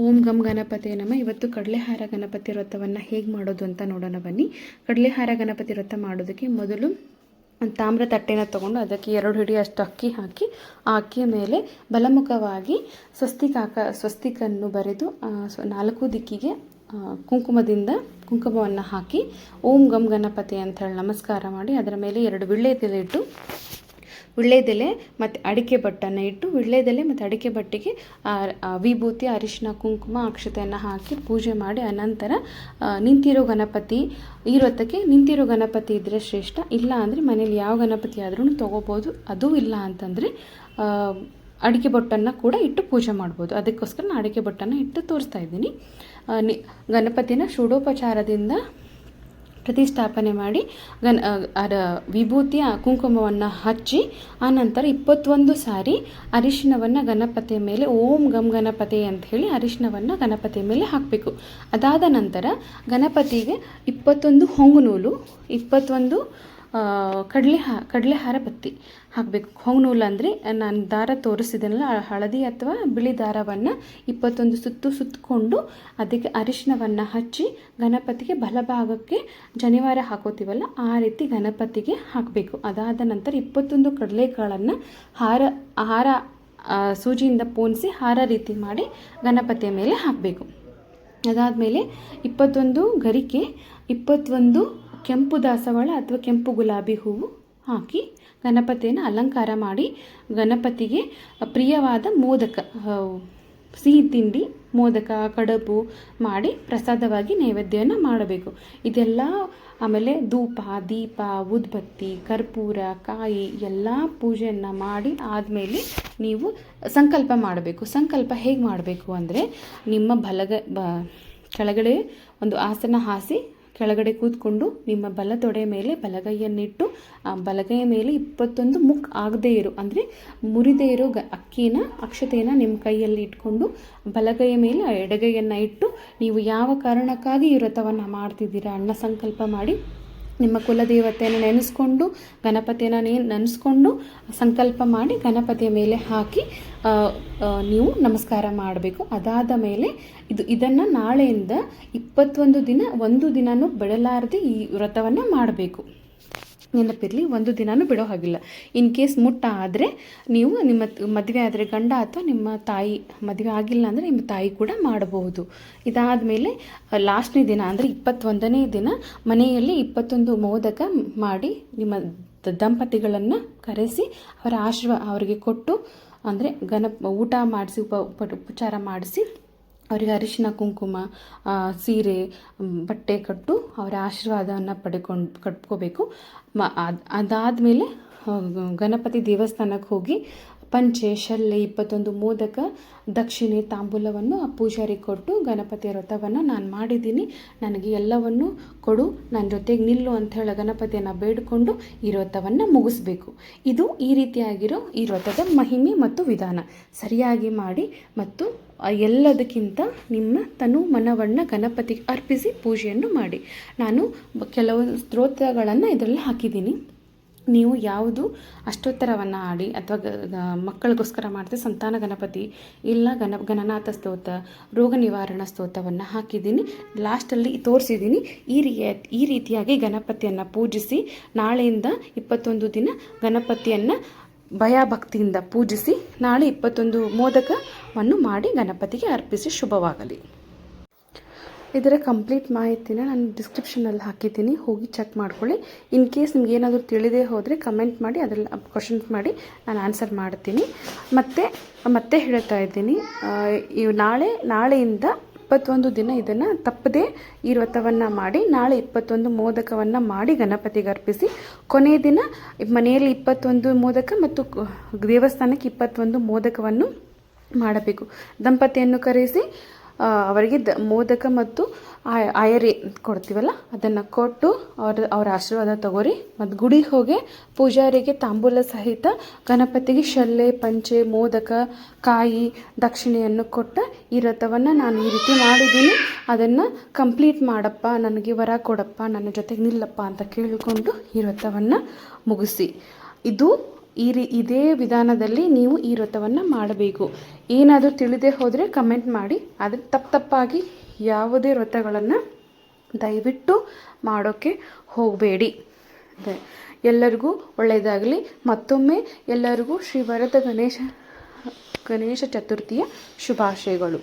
ಓಂ gum Ganapati ನಮ್ಮ ಇವತ್ತು ಕಡಲೆಹಾರ ಗಣಪತಿ ವ್ರತವನ್ನು ಹೇಗೆ ಮಾಡೋದು ಅಂತ ನೋಡೋಣ ಬನ್ನಿ. ಕಡಲೆಹಾರ ಗಣಪತಿ ವ್ರತ ಮಾಡೋದಕ್ಕೆ ಮೊದಲು ತಾಮ್ರ ತಟ್ಟೆನ ತೊಗೊಂಡು ಅದಕ್ಕೆ ಎರಡು ಹಿಡಿ ಅಷ್ಟು ಅಕ್ಕಿ ಹಾಕಿ ಆ ಅಕ್ಕಿಯ ಮೇಲೆ ಬಲಮುಖವಾಗಿ ಸ್ವಸ್ತಿಕಾಕ ಸ್ವಸ್ತಿಕನ್ನು ಬರೆದು ನಾಲ್ಕು ದಿಕ್ಕಿಗೆ ಕುಂಕುಮದಿಂದ ಕುಂಕುಮವನ್ನು ಹಾಕಿ, ಓಂ ಗಮ್ ಗಣಪತಿ ಅಂತ ಹೇಳಿ ನಮಸ್ಕಾರ ಮಾಡಿ, ಅದರ ಮೇಲೆ ಎರಡು ವಿಳ್ಳೆದೆಲೆ ಇಟ್ಟು ವಿಳ್ಳೆದೆಲೆ ಮತ್ತು ಅಡಿಕೆ ಬಟ್ಟನ್ನು ಇಟ್ಟು ವಿಳ್ಳೆದೆಲೆ ಮತ್ತು ಅಡಿಕೆ ಬಟ್ಟಿಗೆ ವಿಭೂತಿ, ಅರಿಶಿನ, ಕುಂಕುಮ, ಅಕ್ಷತೆಯನ್ನು ಹಾಕಿ ಪೂಜೆ ಮಾಡಿ ಅನಂತರ ನಿಂತಿರೋ ಗಣಪತಿ ಇರೋತ್ತಕ್ಕೆ ನಿಂತಿರೋ ಗಣಪತಿ ಇದ್ದರೆ ಶ್ರೇಷ್ಠ. ಇಲ್ಲ ಅಂದರೆ ಮನೇಲಿ ಯಾವ ಗಣಪತಿ ಆದ್ರೂ ತೊಗೋಬೋದು. ಅದು ಇಲ್ಲ ಅಂತಂದರೆ ಅಡಿಕೆ ಬೊಟ್ಟನ್ನು ಕೂಡ ಇಟ್ಟು ಪೂಜೆ ಮಾಡ್ಬೋದು. ಅದಕ್ಕೋಸ್ಕರ ನಾನು ಅಡಿಕೆ ಬೊಟ್ಟನ್ನು ಇಟ್ಟು ತೋರಿಸ್ತಾ ಇದ್ದೀನಿ. ಗಣಪತಿನ ಷೋಡೋಪಚಾರದಿಂದ ಪ್ರತಿಷ್ಠಾಪನೆ ಮಾಡಿ ಗನ್ ಅರ ವಿಭೂತಿಯ ಕುಂಕುಮವನ್ನು ಹಚ್ಚಿ ಆನಂತರ ಇಪ್ಪತ್ತೊಂದು ಸಾರಿ ಅರಿಶಿನವನ್ನು ಗಣಪತಿಯ ಮೇಲೆ, ಓಂ ಗಮ್ ಗಣಪತಿ ಅಂತ ಹೇಳಿ ಅರಿಶಿನವನ್ನು ಗಣಪತಿಯ ಮೇಲೆ ಹಾಕಬೇಕು. ಅದಾದ ನಂತರ ಗಣಪತಿಗೆ ಇಪ್ಪತ್ತೊಂದು ಹೊಂಗು ನೂಲು, ಇಪ್ಪತ್ತೊಂದು ಕಡಲೆ ಹಾ ಕಡಲೆಹಾರ ಬತ್ತಿ ಹಾಕಬೇಕು. ಹೊಂಗು ನೂಲು ಅಂದರೆ ನಾನು ದಾರ ತೋರಿಸಿದ್ದೇನಲ್ಲ ಹಳದಿ ಅಥವಾ ಬಿಳಿ ದಾರವನ್ನು ಇಪ್ಪತ್ತೊಂದು ಸುತ್ತು ಸುತ್ತಕೊಂಡು ಅದಕ್ಕೆ ಅರಿಶಿನವನ್ನು ಹಚ್ಚಿ ಗಣಪತಿಗೆ ಬಲಭಾಗಕ್ಕೆ ಜನಿವಾರ ಹಾಕೋತೀವಲ್ಲ, ಆ ರೀತಿ ಗಣಪತಿಗೆ ಹಾಕಬೇಕು. ಅದಾದ ನಂತರ ಇಪ್ಪತ್ತೊಂದು ಕಡಲೆಕಾಳನ್ನು ಹಾರ ಹಾರ ಸೂಜಿಯಿಂದ ಪೋಣಿಸಿ ಹಾರ ರೀತಿ ಮಾಡಿ ಗಣಪತಿಯ ಮೇಲೆ ಹಾಕಬೇಕು. ಅದಾದಮೇಲೆ ಇಪ್ಪತ್ತೊಂದು ಗರಿಕೆ, ಇಪ್ಪತ್ತೊಂದು ಕೆಂಪು ದಾಸವಾಳ ಅಥವಾ ಕೆಂಪು ಗುಲಾಬಿ ಹೂವು ಹಾಕಿ ಗಣಪತಿಯನ್ನು ಅಲಂಕಾರ ಮಾಡಿ ಗಣಪತಿಗೆ ಪ್ರಿಯವಾದ ಮೋದಕ ಸಿಹಿ ತಿಂಡಿ, ಮೋದಕ, ಕಡಬು ಮಾಡಿ ಪ್ರಸಾದವಾಗಿ ನೈವೇದ್ಯವನ್ನು ಮಾಡಬೇಕು. ಇದೆಲ್ಲ ಆಮೇಲೆ ಧೂಪ, ದೀಪ, ಉದ್ಬತ್ತಿ, ಕರ್ಪೂರ, ಕಾಯಿ ಎಲ್ಲ ಪೂಜೆಯನ್ನು ಮಾಡಿ ಆದಮೇಲೆ ನೀವು ಸಂಕಲ್ಪ ಮಾಡಬೇಕು. ಸಂಕಲ್ಪ ಹೇಗೆ ಮಾಡಬೇಕು ಅಂದರೆ ನಿಮ್ಮ ಬಲಗ, ಬ, ಕೆಳಗಡೆ ಒಂದು ಆಸನ ಹಾಸಿ ಕೆಳಗಡೆ ಕೂತ್ಕೊಂಡು ನಿಮ್ಮ ಬಲ ತೊಡೆ ಮೇಲೆ ಬಲಗೈಯನ್ನಿಟ್ಟು, ಆ ಬಲಗೈಯ ಮೇಲೆ ಇಪ್ಪತ್ತೊಂದು ಮುಕ್ ಆಗದೇ ಇರೋ. ಅಂದರೆ ಮುರಿದೇ ಇರೋ ಗ ಅಕ್ಕಿನ ಅಕ್ಷತೆಯನ್ನು ನಿಮ್ಮ ಕೈಯಲ್ಲಿ ಇಟ್ಕೊಂಡು ಬಲಗೈಯ ಮೇಲೆ ಎಡಗೈಯನ್ನು ಇಟ್ಟು ನೀವು ಯಾವ ಕಾರಣಕ್ಕಾಗಿ ಈ ವ್ರತವನ್ನು ಮಾಡ್ತಿದ್ದೀರಾ ಅನ್ನ ಸಂಕಲ್ಪ ಮಾಡಿ ನಿಮ್ಮ ಕುಲದೇವತೆಯನ್ನು ನೆನೆಸ್ಕೊಂಡು, ಗಣಪತಿಯನ್ನು ನೇ, ನೆನೆಸ್ಕೊಂಡು ಸಂಕಲ್ಪ ಮಾಡಿ ಗಣಪತಿಯ ಮೇಲೆ ಹಾಕಿ ನೀವು ನಮಸ್ಕಾರ ಮಾಡಬೇಕು. ಅದಾದ ಮೇಲೆ ಇದು, ಇದನ್ನು ನಾಳೆಯಿಂದ ಇಪ್ಪತ್ತೊಂದು ದಿನ, ಒಂದು ದಿನನೂ ಬಿಡಲಾರದೆ ಈ ವ್ರತವನ್ನು ಮಾಡಬೇಕು. ನೆನಪಿರಲಿ, ಒಂದು ದಿನವೂ ಬಿಡೋ ಹಾಗಿಲ್ಲ. ಇನ್ ಕೇಸ್ ಮುಟ್ಟ ಆದರೆ ನೀವು ನಿಮ್ಮ ಮದುವೆ ಆದರೆ ಗಂಡ ಅಥವಾ ನಿಮ್ಮ ತಾಯಿ, ಮದುವೆ ಆಗಿಲ್ಲ ಅಂದರೆ ನಿಮ್ಮ ತಾಯಿ ಕೂಡ ಮಾಡಬಹುದು ಇದಾದ ಮೇಲೆ ಲಾಸ್ಟ್ನೇ ದಿನ ಅಂದರೆ ಇಪ್ಪತ್ತೊಂದನೇ ದಿನ ಮನೆಯಲ್ಲಿ ಇಪ್ಪತ್ತೊಂದು ಮೋದಕ ಮಾಡಿ ನಿಮ್ಮ ದಂಪತಿಗಳನ್ನು ಕರೆಸಿ ಅವರ ಆಶೀರ್ವ, ಅವರಿಗೆ ಕೊಟ್ಟು ಅಂದರೆ ಗಣಪ ಊಟ ಮಾಡಿಸಿ ಉಪ, ಉಪಚಾರ ಮಾಡಿಸಿ ಅವರಿಗೆ ಅರಿಶಿನ ಕುಂಕುಮ ಸೀರೆ ಬಟ್ಟೆ ಕಟ್ಟು ಅವರ ಆಶೀರ್ವಾದವನ್ನು ಪಡ್ಕೊಂಡು, ಕಟ್ಕೋಬೇಕು. ಮ, ಅದು, ಅದಾದಮೇಲೆ ಗಣಪತಿ ದೇವಸ್ಥಾನಕ್ಕೆ ಹೋಗಿ ಪಂಚೆ ಶಲ್ಲೆ ಇಪ್ಪತ್ತೊಂದು ಮೋದಕ ದಕ್ಷಿಣೆ ತಾಂಬೂಲವನ್ನು ಆ ಪೂಜಾರಿಗೆ ಕೊಟ್ಟು ಗಣಪತಿಯ ವ್ರತವನ್ನು ನಾನು ಮಾಡಿದ್ದೀನಿ. ನನಗೆ ಎಲ್ಲವನ್ನು ಕೊಡು ನನ್ನ ಜೊತೆಗೆ ನಿಲ್ಲು ಅಂತ ಹೇಳಿ ಗಣಪತಿಯನ್ನು ಬೇಡಿಕೊಂಡು ಈ ವ್ರತವನ್ನು ಮುಗಿಸ್ಬೇಕು. ಇದು ಈ ರೀತಿಯಾಗಿರೋ ಈ ವ್ರತದ ಮಹಿಮೆ ಮತ್ತು ವಿಧಾನ. ಸರಿಯಾಗಿ ಮಾಡಿ ಮತ್ತು ಎಲ್ಲದಕ್ಕಿಂತ ನಿಮ್ಮ ತನು ಮನವನ್ನು ಗಣಪತಿಗೆ ಅರ್ಪಿಸಿ ಪೂಜೆಯನ್ನು ಮಾಡಿ. ನಾನು ಕೆಲವು ಸ್ತೋತ್ರಗಳನ್ನು ಇದರಲ್ಲಿ ಹಾಕಿದ್ದೀನಿ. ನೀವು ಯಾವುದು ಅಷ್ಟೋತ್ತರವನ್ನು ಆಡಿ ಅಥವಾ ಮಕ್ಕಳಿಗೋಸ್ಕರ ಮಾಡಿದ್ರೆ ಸಂತಾನ ಗಣಪತಿ ಇಲ್ಲ ಗಣ, ಗಣನಾಥ ಸ್ತೋತ್ರ ರೋಗ ನಿವಾರಣಾ ಸ್ತೋತ್ರವನ್ನು ಹಾಕಿದ್ದೀನಿ. ಲಾಸ್ಟಲ್ಲಿ ತೋರಿಸಿದ್ದೀನಿ. ಈ ರೀ ಈ ರೀತಿಯಾಗಿ ಗಣಪತಿಯನ್ನು ಪೂಜಿಸಿ ನಾಳೆಯಿಂದ ಇಪ್ಪತ್ತೊಂದು ದಿನ ಗಣಪತಿಯನ್ನು ಭಯಭಕ್ತಿಯಿಂದ ಪೂಜಿಸಿ ನಾಳೆ ಇಪ್ಪತ್ತೊಂದು ಮೋದಕವನ್ನು ಮಾಡಿ ಗಣಪತಿಗೆ ಅರ್ಪಿಸಿ ಶುಭವಾಗಲಿ. ಇದರ ಕಂಪ್ಲೀಟ್ ಮಾಹಿತಿನ ನಾನು ಡಿಸ್ಕ್ರಿಪ್ಷನಲ್ಲಿ ಹಾಕಿದ್ದೀನಿ. ಹೋಗಿ ಚೆಕ್ ಮಾಡ್ಕೊಳ್ಳಿ. ಇನ್ ಕೇಸ್ ನಿಮ್ಗೆ ಏನಾದರೂ ತಿಳಿದೇ ಹೋದರೆ ಕಮೆಂಟ್ ಮಾಡಿ, ಅದರಲ್ಲಿ ಕ್ವಶನ್ಸ್ ಮಾಡಿ ನಾನು ಆನ್ಸರ್ ಮಾಡ್ತೀನಿ. ಮತ್ತು, ಮತ್ತೆ ಹೇಳ್ತಾ ಇದ್ದೀನಿ. ಇವು ನಾಳೆ, ನಾಳೆಯಿಂದ ಇಪ್ಪತ್ತೊಂದು ದಿನ ಇದನ್ನು ತಪ್ಪದೇ ಈ ವ್ರತವನ್ನು ಮಾಡಿ, ನಾಳೆ ಇಪ್ಪತ್ತೊಂದು ಮೋದಕವನ್ನು ಮಾಡಿ ಗಣಪತಿಗೆ ಅರ್ಪಿಸಿ ಕೊನೆಯ ದಿನ ಮನೆಯಲ್ಲಿ ಇಪ್ಪತ್ತೊಂದು ಮೋದಕ ಮತ್ತು ದೇವಸ್ಥಾನಕ್ಕೆ ಇಪ್ಪತ್ತೊಂದು ಮೋದಕವನ್ನು ಮಾಡಬೇಕು. ದಂಪತಿಯನ್ನು ಕರೆಸಿ ಅವರಿಗೆ ದ, ಮೋದಕ ಮತ್ತು ಆಯ- ಆಯರಿ ಕೊಡ್ತೀವಲ್ಲ? ಅದನ್ನು ಕೊಟ್ಟು ಅವ್ರ ಅವ್ರ ಆಶೀರ್ವಾದ ತಗೋರಿ. ಮತ್ತು ಗುಡಿಗೆ ಹೋಗಿ ಪೂಜಾರಿಗೆ ತಾಂಬೂಲ ಸಹಿತ ಗಣಪತಿಗೆ ಶಲ್ಲೆ, ಪಂಚೆ, ಮೋದಕ, ಕಾಯಿ, ದಕ್ಷಿಣೆಯನ್ನು ಕೊಟ್ಟ ಈ ವ್ರತವನ್ನು ನಾನು ಈ ರೀತಿ ಮಾಡಿದ್ದೀನಿ. ಅದನ್ನು ಕಂಪ್ಲೀಟ್ ಮಾಡಪ್ಪ, ನನಗೆ ವರ ಕೊಡಪ್ಪ, ನನ್ನ ಜೊತೆಗೆ ನಿಲ್ಲಪ್ಪ ಅಂತ ಕೇಳಿಕೊಂಡು ಈ ವ್ರತವನ್ನು ಮುಗಿಸಿ. ಇದು ಈ ರೀ, ಇದೇ ವಿಧಾನದಲ್ಲಿ ನೀವು ಈ ವ್ರತವನ್ನು ಮಾಡಬೇಕು. ಏನಾದರೂ ತಿಳಿದೇ ಹೋದರೆ ಕಮೆಂಟ್ ಮಾಡಿ. ಆದರೆ ತಪ್ಪು ತಪ್ಪಾಗಿ ಯಾವುದೇ ವ್ರತಗಳನ್ನು ದಯವಿಟ್ಟು ಮಾಡೋಕ್ಕೆ ಹೋಗಬೇಡಿ. ಎಲ್ಲರಿಗೂ ಒಳ್ಳೆಯದಾಗಲಿ ಮತ್ತೊಮ್ಮೆ ಎಲ್ಲರಿಗೂ ಶ್ರೀ ವರದ ಗಣೇಶ ಗಣೇಶ ಚತುರ್ಥಿಯ ಶುಭಾಶಯಗಳು.